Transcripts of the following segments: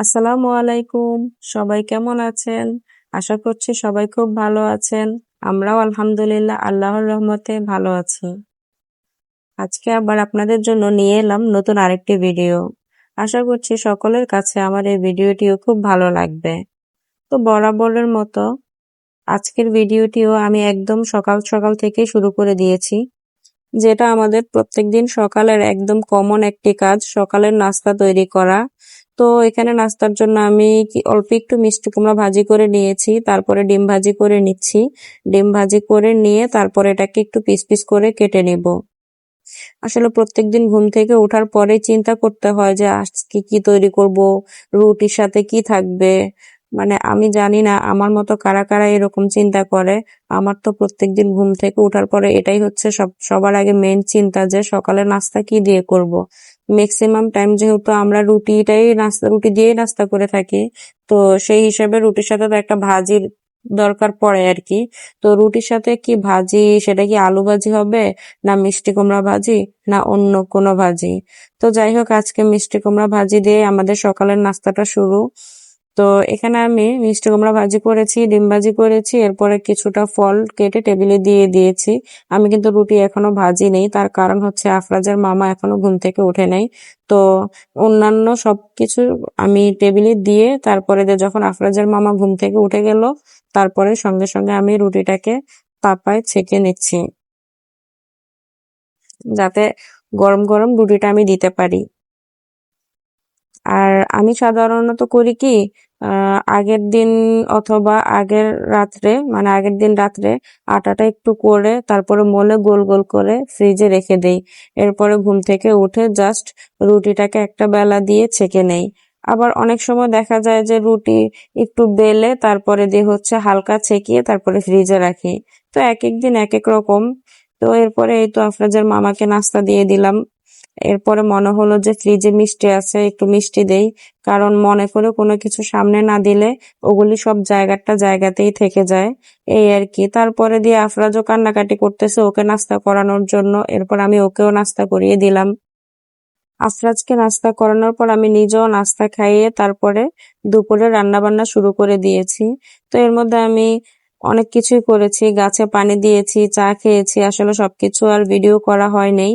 আসসালামু আলাইকুম। সবাই কেমন আছেন? আশা করছি সবাই খুব ভালো আছেন। আমরাও আলহামদুলিল্লাহ আল্লাহর রহমতে ভালো আছি। আজকে আবার আপনাদের জন্য নিয়ে এলাম নতুন আরেকটি ভিডিও। আশা করছি সকলের কাছে আমার এই ভিডিওটিও খুব ভালো লাগবে। তো বরাবরের মতো আজকের ভিডিওটিও আমি একদম সকাল সকাল থেকে শুরু করে দিয়েছি। যেটা আমাদের প্রত্যেকদিন সকালের একদম কমন একটি কাজ, সকালের নাস্তা তৈরি করা তো এখানে নাস্তার জন্য আমি অল্প একটু মিষ্টি কুমড়া ভাজি করে নিয়েছি, তারপরে ডিম ভাজি করে নিচ্ছি। ডিম ভাজি করে নিয়ে তারপরে এটাকে একটু পিস পিস করে কেটে নিব। আসলে প্রত্যেকদিন ঘুম থেকে ওঠার পরে চিন্তা করতে হয় যে আজকে কি তৈরি করব, রুটির সাথে কি থাকবে। মানে আমি জানি না, আমার মতো কারা কারা এরকম চিন্তা করে। আমার তো প্রত্যেকদিন ঘুম থেকে ওঠার পরে এটাই হচ্ছে সব, সবার আগে মেন চিন্তা যে সকালে নাস্তা কি দিয়ে করব। ম্যাক্সিমাম টাইম যেহেতু আমরা রুটিটাই নাস্তা, রুটি দিয়েই নাস্তা করে থাকি, তো সেই হিসাবে রুটির সাথে তো একটা ভাজির দরকার পড়ে আর কি। তো রুটির সাথে কি ভাজি, সেটা কি আলু ভাজি হবে, না মিষ্টি কুমড়া ভাজি, না অন্য কোনো ভাজি? তো যাই হোক, আজকে মিষ্টি কুমড়া ভাজি দিয়ে আমাদের সকালের নাস্তাটা শুরু। তো এখানে আমি মিষ্টি কুমড়া ভাজি করেছি, ডিম ভাজি করেছি, এরপরে কিছুটা ফল কেটে টেবিলে দিয়ে দিয়েছি। আমি কিন্তু রুটি এখনও ভাজি নেই, তার কারণ হচ্ছে আফরাজের মামা এখনও ঘুম থেকে উঠে নেই। তো অন্যান্য সবকিছু আমি টেবিলে দিয়ে তারপরে যখন আফরাজের মামা ঘুম থেকে উঠে গেল, তারপরে সঙ্গে সঙ্গে আমি রুটিটাকে পাপায় ছেঁকে নিচ্ছি। যাতে গরম গরম রুটিটা আমি দিতে পারি। আর আমি সাধারণত করি কি আগের দিন অথবা আগের রাত্রে মানে আগের দিন রাত্রে আটাটা একটু করে তারপরে মলে গোল গোল করে ফ্রিজে রেখে দেই। এরপরে ঘুম থেকে উঠে জাস্ট রুটিটাকে একটা বেলা দিয়ে ছেঁকে নেই। আবার অনেক সময় দেখা যায় যে রুটি একটু বেলে তারপরে দিয়ে হচ্ছে হালকা ছেঁকিয়ে তারপরে ফ্রিজে রাখি। তো এক এক দিন এক এক রকম। তো এরপরে এই তো আফরাজের মামাকে নাস্তা দিয়ে দিলাম এরপরে মনে হলো যে ফ্রিজে মিষ্টি আছে, একটু মিষ্টি দেই। কারণ মনে করে কোনো কিছু সামনে না দিলে ওগুলি সব জায়গাটা জায়গাতেই থেকে যায়। এই আর কি। তারপরে দিয়ে আফরাজও কান্নাকাটি করতেছে ওকে নাস্তা করানোর জন্য, এরপর আমি ওকেও নাস্তা করিয়ে দিলাম। আফরাজকে নাস্তা করানোর পর আমি নিজেও নাস্তা খাইয়ে তারপরে দুপুরে রান্না বান্না শুরু করে দিয়েছি। তো এর মধ্যে আমি অনেক কিছুই করেছি, গাছে পানি দিয়েছি, চা খেয়েছি, আসলে সবকিছু আর ভিডিও করা হয় নাই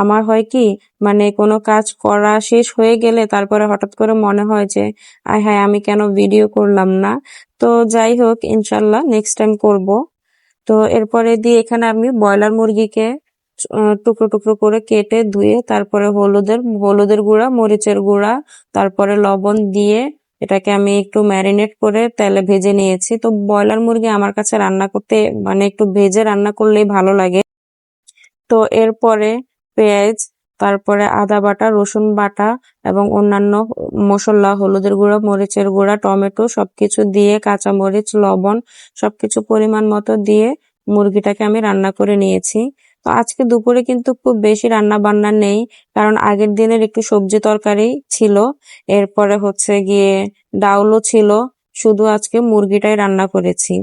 আমার হয় কি মানে কোনো কাজ করা শেষ হয়ে গেলে তারপরে হঠাৎ করে মনে হয় যে, আয় হ্যাঁ আমি কেন ভিডিও করলাম না? তো যাই হোক, ইনশাল্লাহ নেক্সট টাইম করব। তো এরপরে দিয়ে এখানে আমি ব্রয়লার মুরগিকে টুকরো টুকরো করে কেটে ধুয়ে তারপরে হলুদের হলুদের গুঁড়া, মরিচের গুঁড়া, তারপরে লবণ দিয়ে এটাকে আমি একটু ম্যারিনেট করে তেলে ভেজে নিয়েছি। তো ব্রয়লার মুরগি আমার কাছে রান্না করতে মানে একটু ভেজে রান্না করলেই ভালো লাগে। তো এরপরে পেঁয়াজ, তারপরে আদা বাটা, রসুন বাটা এবং অন্যান্য মশলা, হলুদের গুঁড়া, মরিচের গুঁড়া, টমেটো সবকিছু দিয়ে কাঁচা মরিচ লবণ সবকিছু পরিমাণ মতো দিয়ে মুরগিটাকে আমি রান্না করে নিয়েছি। তো আজকে দুপুরে কিন্তু খুব বেশি রান্না বান্না নেই, কারণ আগের দিনের একটু সবজি তরকারি ছিল, এরপরে হচ্ছে গিয়ে ডাউলও ছিল, শুধু আজকে মুরগিটাই রান্না করেছি।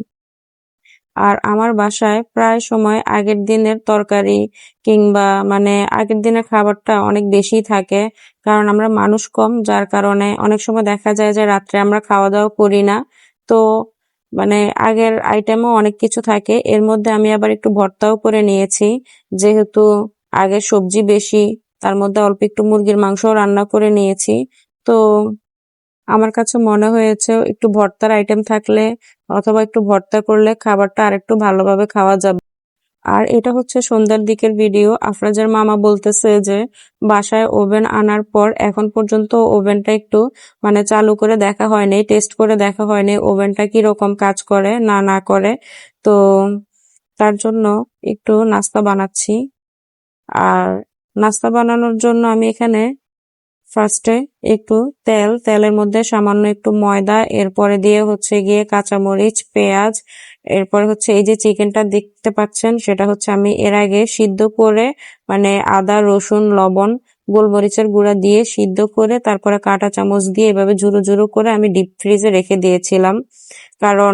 আর আমার বাসায় প্রায় সময় আগের দিনের তরকারি কিংবা মানে আগের দিনের খাবারটা অনেক বেশি থাকে, কারণ আমরা মানুষ কম, যার কারণে অনেক সময় দেখা যায় যে রাত্রে আমরা খাওয়া দাওয়া করি না। তো মানে আগের আইটেমও অনেক কিছু থাকে। এর মধ্যে আমি আবার একটু ভর্তাও করে নিয়েছি। যেহেতু আগে সবজি বেশি, তার মধ্যে অল্প একটু মুরগির মাংসও রান্না করে নিয়েছি। তো আমার কাছে মনে হয়েছে একটু ভর্তার আইটেম থাকলে অথবা একটু ভর্তা করলে খাবারটা আরেকটু ভালোভাবে খাওয়া যাবে। আর এটা হচ্ছে সন্ধ্যার দিকের ভিডিও। আফরাজের মামা বলতেছে যে, বাসায় ওভেন আনার পর এখন পর্যন্ত ওভেনটা একটু মানে চালু করে দেখা হয়নি, টেস্ট করে দেখা হয়নি, ওভেনটা কি রকম কাজ করে, না না করে। তো তার জন্য একটু নাস্তা বানাচ্ছি। আর নাস্তা বানানোর জন্য আমি এখানে ফার্স্টে একটু তেল, তেলের মধ্যে সামান্য একটু ময়দা, এরপরে দিয়ে হচ্ছে গিয়ে কাঁচামরিচ, পেঁয়াজ, এরপরে হচ্ছে এই যে চিকেনটা দেখতে পাচ্ছেন, সেটা হচ্ছে আমি এর আগে সিদ্ধ করে মানে আদা, রসুন, লবণ, গোলমরিচের গুঁড়া দিয়ে সিদ্ধ করে, তারপরে কাঁটা চামচ দিয়ে এভাবে ঝুরো ঝুরো করে আমি ডিপ ফ্রিজে রেখে দিয়েছিলাম। কারণ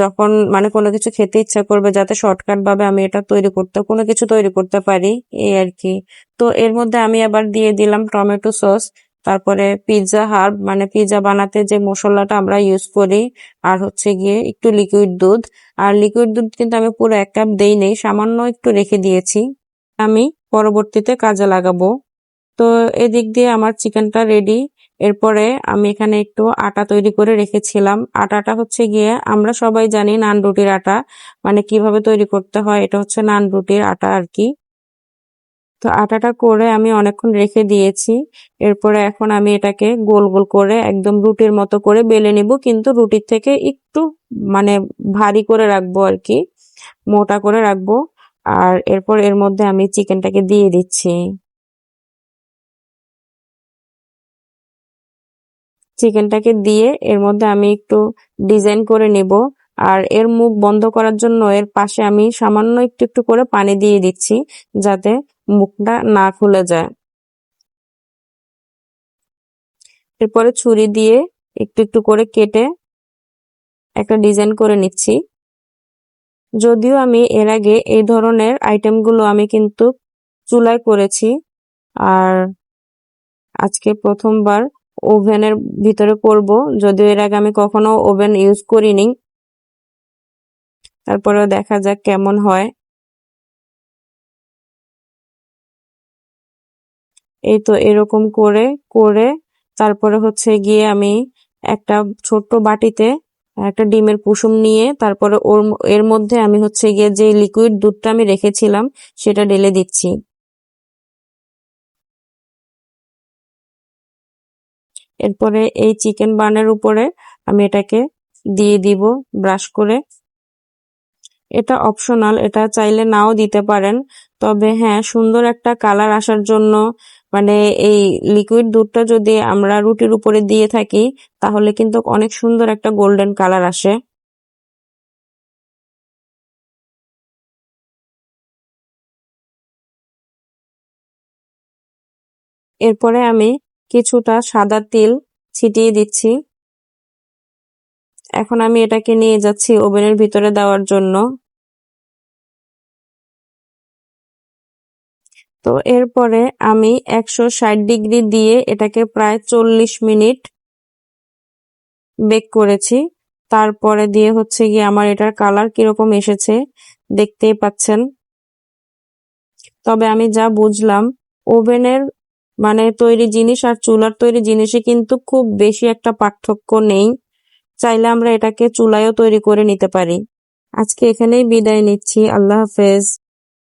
যখন মানে কোনো কিছু খেতে ইচ্ছা করবে, যাতে শর্টকাট ভাবে আমি এটা তৈরি করতে, কোনো কিছু তৈরি করতে পারি, এই আর কি। তো এর মধ্যে আমি আবার দিয়ে দিলাম টমেটো সস, তারপরে পিৎজা হার্ব মানে পিৎজা বানাতে যে মশলাটা আমরা ইউজ করি, আর হচ্ছে গিয়ে একটু লিকুইড দুধ। আর লিকুইড দুধ কিন্তু আমি পুরো এক কাপ দেই নেই, সামান্য একটু রেখে দিয়েছি। আমি পরবর্তীতে কাজে লাগাবো। তো এদিক দিয়ে আমার চিকেনটা রেডি এরপরে আমি এখানে একটু আটা তৈরি করে রেখেছিলাম। আটাটা হচ্ছে গিয়ে আমরা সবাই জানি নান রুটির আটা মানে কীভাবে তৈরি করতে হয়, এটা হচ্ছে নান রুটির আটা আর কি। তো আটাটা করে আমি অনেকক্ষণ রেখে দিয়েছি। এরপরে এখন আমি এটাকে গোল গোল করে একদম রুটির মতো করে বেলে নিব, কিন্তু রুটির থেকে একটু মানে ভারী করে রাখব আর কি, মোটা করে রাখব। আর এরপর এর মধ্যে আমি চিকেনটাকে দিয়ে দিচ্ছি। চিকেনটাকে দিয়ে এর মধ্যে আমি একটু ডিজাইন করে নিব। আর এর মুখ বন্ধ করার জন্য এর পাশে আমি সামান্য একটু একটু করে পানি দিয়ে দিচ্ছি যাতে মুখটা না খুলে যায়। এরপরে ছুরি দিয়ে একটু একটু করে কেটে একটা ডিজাইন করে নিচ্ছি। যদিও আমি এর আগে এই ধরনের আইটেমগুলো আমি কিন্তু চুলায় করেছি। আর আজকে প্রথমবার ওভেনের ভিতরে করব যদিও এর আগে আমি কখনো ওভেন ইউজ করিনি। তারপরেও দেখা যাক কেমন হয়। এই তো এরকম করে করে তারপরে হচ্ছে গিয়ে আমি একটা ছোট্ট বাটিতে একটা ডিমের কুসুম নিয়ে তারপরে ওর এর মধ্যে আমি হচ্ছে গিয়ে যে লিকুইড দুধটা আমি রেখেছিলাম সেটা ঢেলে দিচ্ছি। এরপরে এই চিকেন বানের উপরে আমি এটাকে দিয়ে দিব ব্রাশ করে। এটা অপশনাল এটা চাইলে নাও দিতে পারেন। তবে হ্যাঁ সুন্দর একটা কালার আসার জন্য মানে এই লিকুইড দুধটা যদি আমরা রুটির উপরে দিয়ে থাকি, তাহলে কিন্তু অনেক সুন্দর একটা গোল্ডেন কালার আসে। এরপরে আমি কিছুটা সাদা তিল ছিটিয়ে দিচ্ছি। এখন আমি এটাকে নিয়ে যাচ্ছি ওভেনের ভিতরে দেওয়ার জন্য। তো এরপরে আমি একশো ষাট ডিগ্রি দিয়ে এটাকে প্রায় চল্লিশ মিনিট বেক করেছি। তারপরে দিয়ে হচ্ছে গিয়ে আমার এটার কালার কীরকম এসেছে দেখতেই পাচ্ছেন। তবে আমি যা বুঝলাম, ওভেনের মানে তৈরি জিনিস আর চুলার তৈরি জিনিসে কিন্তু খুব বেশি একটা পার্থক্য নেই। চাইলে আমরা এটাকে চুলায়ও তৈরি করে নিতে পারি। আজকে এখানেই বিদায় নিচ্ছি। আল্লাহ হাফেজ।